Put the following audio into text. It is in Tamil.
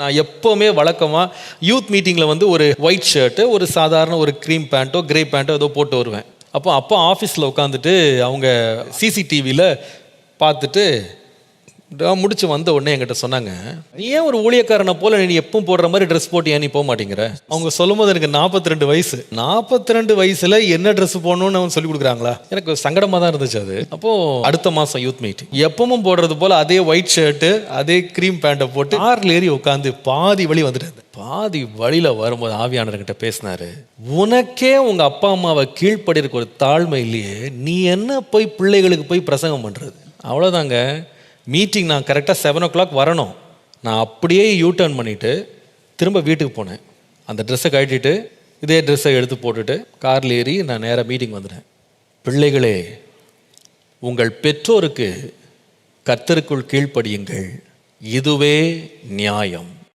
நான் எப்போவுமே வழக்கமாக யூத் மீட்டிங்கில் வந்து ஒரு ஒயிட் ஷர்ட்டு ஒரு சாதாரண ஒரு க்ரீம் பேண்ட்டோ கிரே பேண்ட்டோ ஏதோ போட்டு வருவேன். அப்போ அப்பா ஆஃபீஸில் உட்காந்துட்டு அவங்க சிசிடிவியில் பார்த்துட்டு முடிச்சு வந்த உடனே என்கிட்ட சொன்னாங்க நீ ஏன் ஒரு ஊழியக்காரனை போல நீ எப்பவும் போடுற மாதிரி ட்ரெஸ் போட்டு ஏன் நீ போக மாட்டேங்கிற. அவங்க சொல்லும்போது எனக்கு நாற்பத்தி ரெண்டு வயசு. நாற்பத்தி ரெண்டு வயசுல என்ன ட்ரெஸ் போடணும்னு அவங்க சொல்லி கொடுக்குறாங்களா? எனக்கு சங்கடமாக தான் இருந்துச்சு அது. அப்போ அடுத்த மாதம் யூத் மீட் எப்பவும் போடுறது போல அதே ஒயிட் ஷர்ட்டு அதே க்ரீம் பேண்ட்டை போட்டு கார்ல ஏறி உட்காந்து பாதி வழி வந்துட்டாரு பாதி வழியில வரும்போது ஆவியானர்கிட்ட பேசினாரு உனக்கே உங்க அப்பா அம்மாவை கீழ்ப்படிறதுக்கு ஒரு தாழ்மை இல்லையே. நீ என்ன போய் பிள்ளைகளுக்கு போய் பிரசங்கம் பண்றது? அவ்வளோதாங்க மீட்டிங் நான் கரெக்டாக செவன் ஓ கிளாக் வரணும். நான் அப்படியே யூ டர்ன் பண்ணிவிட்டு திரும்ப வீட்டுக்கு போனேன். அந்த ட்ரெஸ்ஸை கழட்டிட்டு இதே ட்ரெஸ்ஸை எடுத்து போட்டுட்டு காரில் ஏறி நான் நேராக மீட்டிங் வந்துட்டேன். பிள்ளைகளே உங்கள் பெற்றோருக்கு கர்த்தருக்குள் கீழ்ப்படியுங்கள். இதுவே நியாயம்.